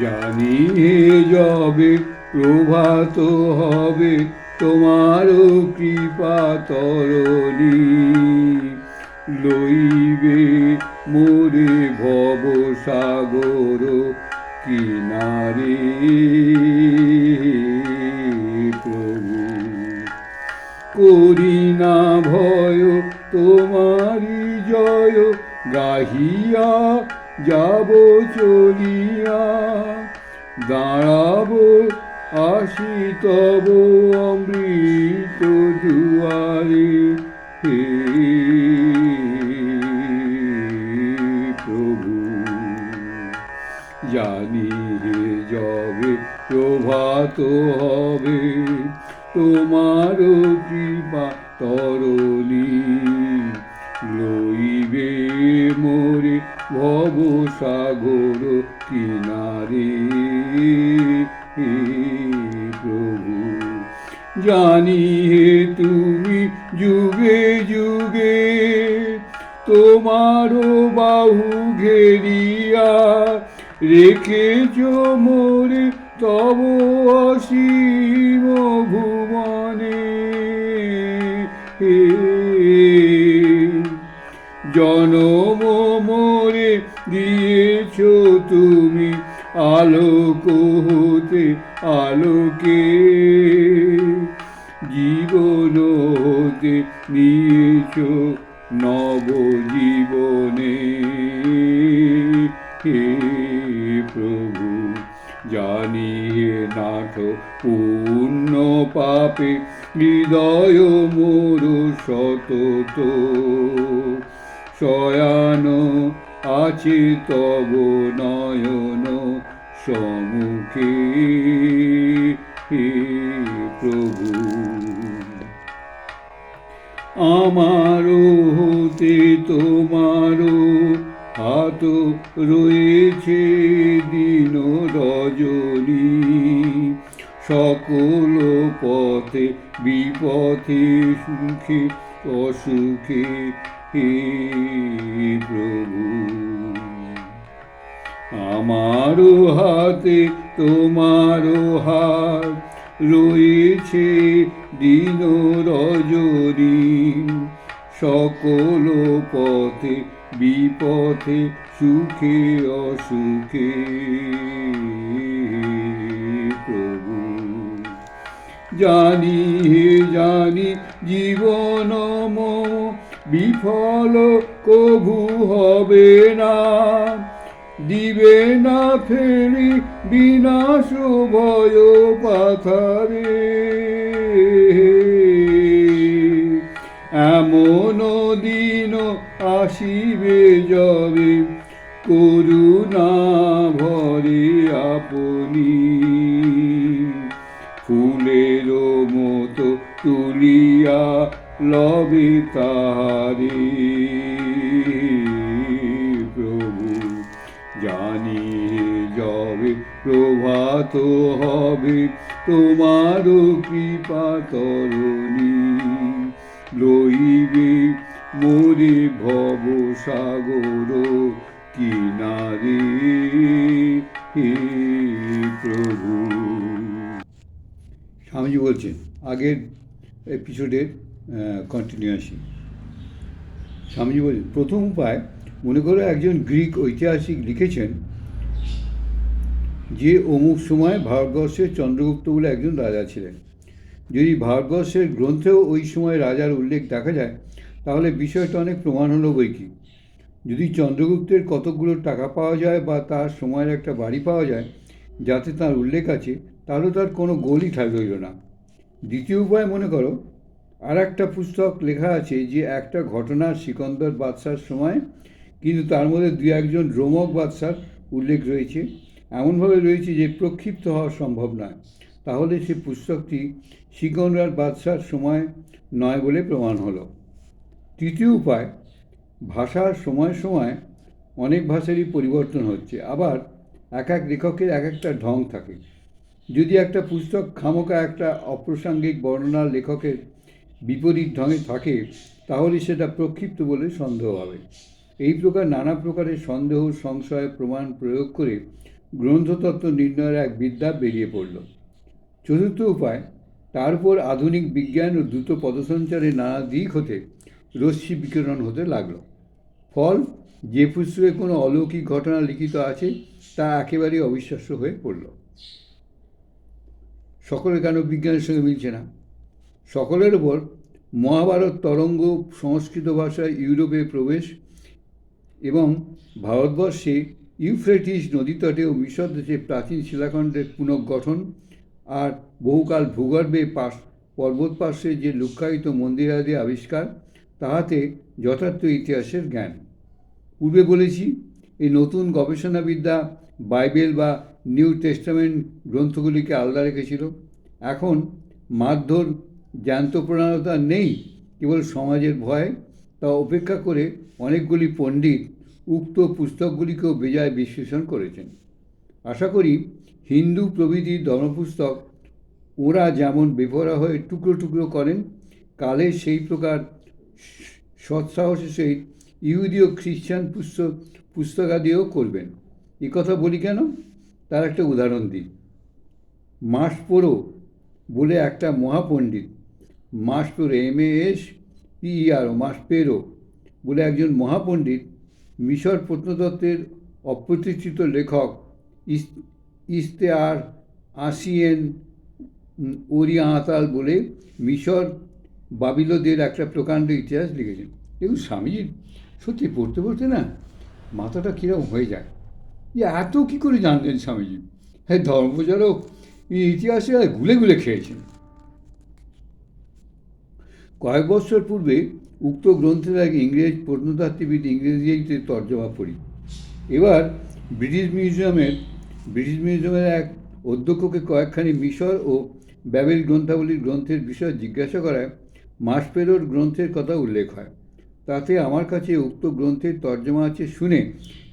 জানি হে যবে প্রভাত হবে তোমারও কৃপা তরণী। লইবে মোরে ভব সাগর কিনারে প্রভু। করি না ভয় তোমারি জয়, গাহিয়া যাব চলিয়া, দাঁড়াবো, আসি তব অমৃত দুয়ারে হে প্রভু, জানি হে যবে প্রভাত হবে তোমার কৃপা প্রভু জানি হে তুমি যুগে যুগে তোমারও বাহু ঘেরিয়া রেখেছ মোরে তব অসীম ভুবনে। জনম মোরে দিয়েছ তুমি আলোক হতে আলোকে। জীবন হতে নিয়েছ নব জীবনে হে প্রভু জানি হে নাথ পূর্ণ পাপে, হৃদয় মোর সতত। শয়ান আছে তব নয়ন সমুখে প্রভু। আমারও হতে তোমারও হাত রয়েছে দিন রজনী। সকল পথে বিপথে সুখে অসুখে হে প্রভু, আমারও হাতে তোমারও হাত রয়েছে দিন রজনী সকল পথে, বিপথে, সুখে, অসুখে প্রভু, জানি জানি জীবন মো বিফল কভু হবে না। দিবে না ফেরি বিনাশ ভয় পাথারে। এমন দিন আসিবে যবে করুণা ভরে আপনি। ফুলের মতো তুলিয়া লবে তারে প্রভু, জানি যবে প্রভাত হবে তোমার কৃপা তরণী। লইবে মোরে ভব সাগর কিনারে, হে প্রভু। স্বামীজি বলছেন, আগের এপিসোডের কন্টিনিউয়াসি স্বামীজি বলছেন, প্রথম উপায়, মনে করো একজন গ্রিক ঐতিহাসিক লিখেছেন যে অমুক সময় ভারতবর্ষের চন্দ্রগুপ্ত বলে একজন রাজা ছিলেন। যদি ভারতবর্ষের গ্রন্থেও ওই সময় রাজার উল্লেখ দেখা যায়, তাহলে বিষয়টা অনেক প্রমাণ হলো বই কি। যদি চন্দ্রগুপ্তের কতগুলো টাকা পাওয়া যায় বা তার সময়ের একটা বাড়ি পাওয়া যায়, যাতে তার উল্লেখ আছে, তাহলে তার কোনো গোলই রইল না। দ্বিতীয় উপায় মনে করো আর একটা পুস্তক লেখা আছে যে একটা ঘটনা সিকন্দর বাদশার সময়, কিন্তু তার মধ্যে দু একজন রোমক বাদশার উল্লেখ রয়েছে। এমনভাবে রয়েছে যে প্রক্ষিপ্ত হওয়া সম্ভব নয়। তাহলে সে পুস্তকটি সিকন্দর বাদশার সময় নয় বলে প্রমাণ হলো। তৃতীয় উপায়, ভাষার সময় সময় অনেক ভাষারই পরিবর্তন হচ্ছে। আবার এক এক লেখকের এক একটা ঢং থাকে। যদি একটা পুস্তক খামোকা একটা অপ্রাসঙ্গিক বর্ণনার লেখকের বিপরীত ঢঙে থাকে, তাহলে সেটা প্রক্ষিপ্ত বলে সন্দেহ হবে। এই প্রকার নানা প্রকারের সন্দেহ, সংশয়, প্রমাণ প্রয়োগ করে গ্রন্থতত্ত্ব নির্ণয়ের এক বিদ্যা বেরিয়ে পড়ল। চতুর্থ উপায় তার উপর আধুনিক বিজ্ঞান ও দ্রুত পদসঞ্চারের নানা দিক হতে রশ্মি বিকিরণ হতে লাগল। ফল, যে পুস্তকে কোনো অলৌকিক ঘটনা লিখিত আছে, তা একেবারেই অবিশ্বাস্য হয়ে পড়ল। সকলের কেন বিজ্ঞানের সঙ্গে মিলছে না? সকলের ওপর মহাভারত তরঙ্গ সংস্কৃত ভাষায় ইউরোপে প্রবেশ এবং ভারতবর্ষে ইউফ্রেটিস নদীতটে ও মিশর দেশে প্রাচীন শিলাখণ্ডের পুনর্গঠন আর বহুকাল ভূগর্ভে পাশ, পর্বত পার্শ্বে যে লুক্কায়িত মন্দিরাদি আবিষ্কার, তাহাতে যথার্থ ইতিহাসের জ্ঞান। পূর্বে বলেছি, এই নতুন গবেষণাবিদ্যা বাইবেল বা নিউ টেস্টামেন্ট গ্রন্থগুলিকে আলাদা রেখেছিল। এখন মারধর জ্যান্ত প্রণালতা নেই, কেবল সমাজের ভয়। তা উপেক্ষা করে অনেকগুলি পণ্ডিত উক্ত পুস্তকগুলিকেও বেজায় বিশ্লেষণ করেছেন। আশা করি হিন্দু প্রভৃতি ধর্মপুস্তক ওরা যেমন বেপরা হয়ে টুকরো টুকরো করেন, কালে সেই প্রকার সৎসাহসের সহিত ইহুদি ও খ্রিস্টান পুস্তক পুস্তকাদিও করবেন। এ কথা বলি কেন? তার একটা উদাহরণ দিই। মাস মাসপোরো বলে একটা মহাপণ্ডিত Maspero M S P E R Maspero বলে একজন মহাপণ্ডিত, মিশর প্রত্নতত্ত্বের অপ্রতিষ্ঠিত লেখক, ইস- ইস্তেয়ার আসিয়েন ওরিয়াঁতাল বলে মিশর বাবিলদের একটা প্রকাণ্ড ইতিহাস লিখেছেন। দেখুন স্বামীজির সত্যি পড়তে পড়তে না মাথাটা কীরকম হয়ে যায়। যে এত কী করে জানতেন স্বামীজি? হ্যাঁ ধর্মপ্রচারক ইতিহাসে গুলে গুলে খেয়েছেন। কয়েক বছর পূর্বে উক্ত গ্রন্থের আগে ইংরেজ প্রত্নতাত্ত্বিকবিদ ইংরেজিতে তর্জমা পড়ি। এবার ব্রিটিশ মিউজিয়ামের ব্রিটিশ মিউজিয়ামের এক অধ্যক্ষকে কয়েকখানি মিশর ও ব্যাবেল গ্রন্থাবলীর গ্রন্থের বিষয় জিজ্ঞাসা করায় মাসপেরোর গ্রন্থের কথা উল্লেখ হয়। তাতে আমার কাছে উক্ত গ্রন্থের তর্জমা আছে শুনে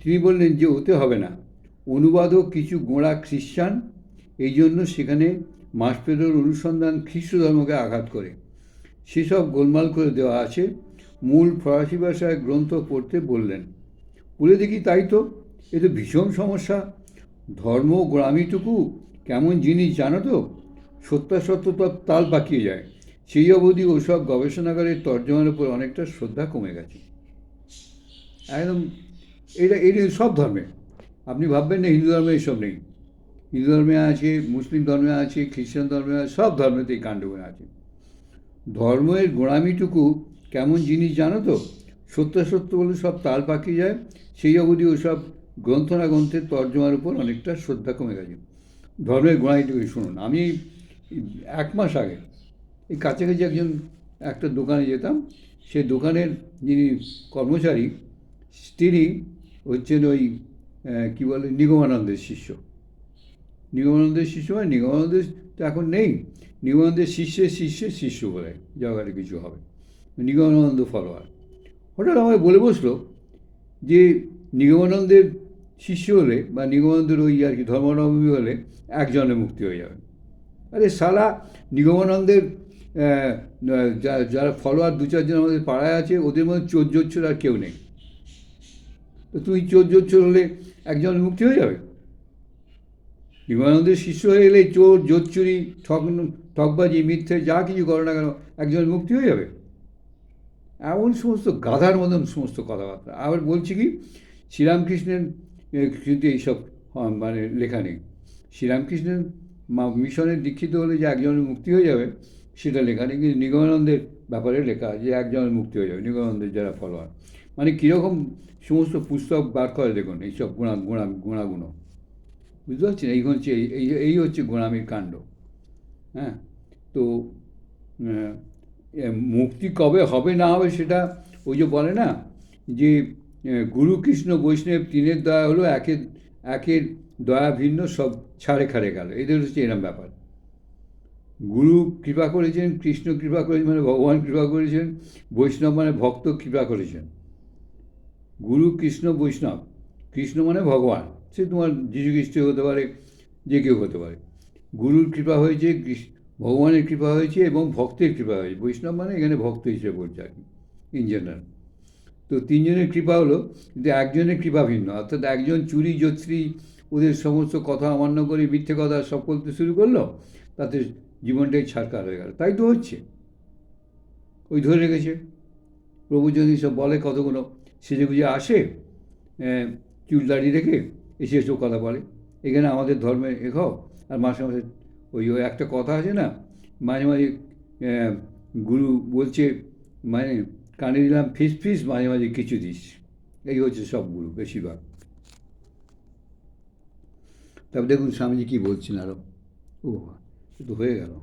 তিনি বললেন যে ওতে হবে না। অনুবাদক কিছু গোঁড়া খ্রিস্টান এই জন্য সেখানে মাসপেরোর অনুসন্ধান খ্রিস্ট ধর্মকে আঘাত করে। সেসব গোলমাল করে দেওয়া আছে। মূল ফরাসি ভাষায় গ্রন্থ পড়তে বললেন। বলে দেখি তাই তো। এ তো ভীষণ সমস্যা। ধর্ম গ্রামীটুকু কেমন জিনিস জানো তো? সত্যাসত্য তো তাল পাকিয়ে যায়। সেই অবধি ওসব গবেষণাগারের তর্জমার উপর অনেকটা শ্রদ্ধা কমে গেছে। একদম, এটা এটা সব ধর্মে। আপনি ভাববেন না হিন্দু ধর্মে এইসব নেই। হিন্দু ধর্মে আছে, মুসলিম ধর্মে আছে, খ্রিস্টান ধর্মে আছে, সব ধর্মেতে এই কাণ্ডগুলো আছে। ধর্মের গোড়ামিটুকু কেমন জিনিস জানো তো? সত্যাসত্য বলে সব তাল পাকিয়ে যায়। সেই অবধি ওসব গ্রন্থ না গ্রন্থের তর্জমার উপর অনেকটা শ্রদ্ধা কমে গেছে। ধর্মের গোড়ামিটুকু শুনুন। আমি এক মাস আগে এই কাছাকাছি একজন একটা দোকানে যেতাম। সে দোকানের যিনি কর্মচারী, তিনি হচ্ছেন ওই কী বলে, নিগমানন্দের শিষ্য। নিগমানন্দের শিষ্য হয় নিগমানন্দের এখন নেই। নিগমানন্দের শিষ্যের শিষ্যের শিষ্য বলে জায়গাটা কিছু হবে। নিগমানন্দ ফলোয়ার হঠাৎ আমায় বলে বসল যে নিগমানন্দের শিষ্য হলে বা নিগমানন্দের ওই আর কি ধর্মাবলম্বী হলে একজনের মুক্তি হয়ে যাবে। আরে সালা নিগমানন্দের যারা ফলোয়ার দু চারজন আমাদের পাড়ায় আছে, ওদের মধ্যে চোর জোচ্ছর আর কেউ নেই। তো তুই চোর জোচ্ছর হলে একজন মুক্তি হয়ে যাবে? বিমানন্দের শিষ্য হয়ে গেলে চোর, জোচ্চুরি ঠক ঠকবাজি মিথ্যে যা কিছু করো না কেন, একজন মুক্তি হয়ে যাবে। এমন সমস্ত গাধার মতন সমস্ত কথাবার্তা। আবার বলছি কি, শ্রীরামকৃষ্ণের কিন্তু এইসব মানে লেখা নেই। শ্রীরামকৃষ্ণের মিশনের দীক্ষিত হলে যে একজনের মুক্তি হয়ে যাবে, সেটা লেখা নেই। কিন্তু নিগমানন্দের ব্যাপারে লেখা যে একজনের মুক্তি হয়ে যাবে, নিগমানন্দের যারা ফলোয়ার মানে কীরকম সমস্ত পুস্তক বার করে দেখুন, এইসব গুণা গুণা গুণাগুণ বুঝতে পারছেন? এই হচ্ছে, এই, এই- হচ্ছে গোড়ামির কাণ্ড হ্যাঁ? তো মুক্তি কবে হবে না হবে সেটা ওই যে বলে না, যে গুরু কৃষ্ণ বৈষ্ণব তিনের দয়া হলো একের একের দয়া ভিন্ন সব ছাড়ে খাড়ে গেল। এদের হচ্ছে এরম ব্যাপার। গুরু কৃপা করেছেন, কৃষ্ণ কৃপা করেছেন মানে ভগবান কৃপা করেছেন, বৈষ্ণব মানে ভক্ত কৃপা করেছেন। গুরু কৃষ্ণ বৈষ্ণব, কৃষ্ণ মানে ভগবান। সে তোমার যীশু খ্রিস্ট হতে পারে, যে কেউ হতে পারে। গুরুর কৃপা হয়েছে ভগবানের কৃপা হয়েছে এবং ভক্তের কৃপা হয়েছে। বৈষ্ণব মানে এখানে ভক্ত হিসেবে বলছে আর কি ইন জেনারেল তো তিনজনের কৃপা হলো, কিন্তু একজনের কৃপা ভিন্ন। অর্থাৎ একজন চুরি জোত্রী ওদের সমস্ত কথা অমান্য করে মিথ্যে কথা সব করতে শুরু করল, তাতে জীবনটাই ছাড়কার হয়ে গেল। তাই তো হচ্ছে। ওই ধরে রেখেছে। প্রভু যদি সব বলে কতগুলো সেজে গুজে আসে চুল দাড়ি রেখে এসে এসব কথা বলে। এখানে আমাদের ধর্মে এখাও আর মাসে মাসে ওই ওই একটা কথা আছে না, মাঝে মাঝে গুরু বলছে মানে কানে দিলাম, ফিস ফিস, মাঝে মাঝে কিছু দিস। এই হচ্ছে সব গুরু বেশিরভাগ। তারপর দেখুন স্বামীজি কী বলছেন আরও ও তো হয়ে গেল।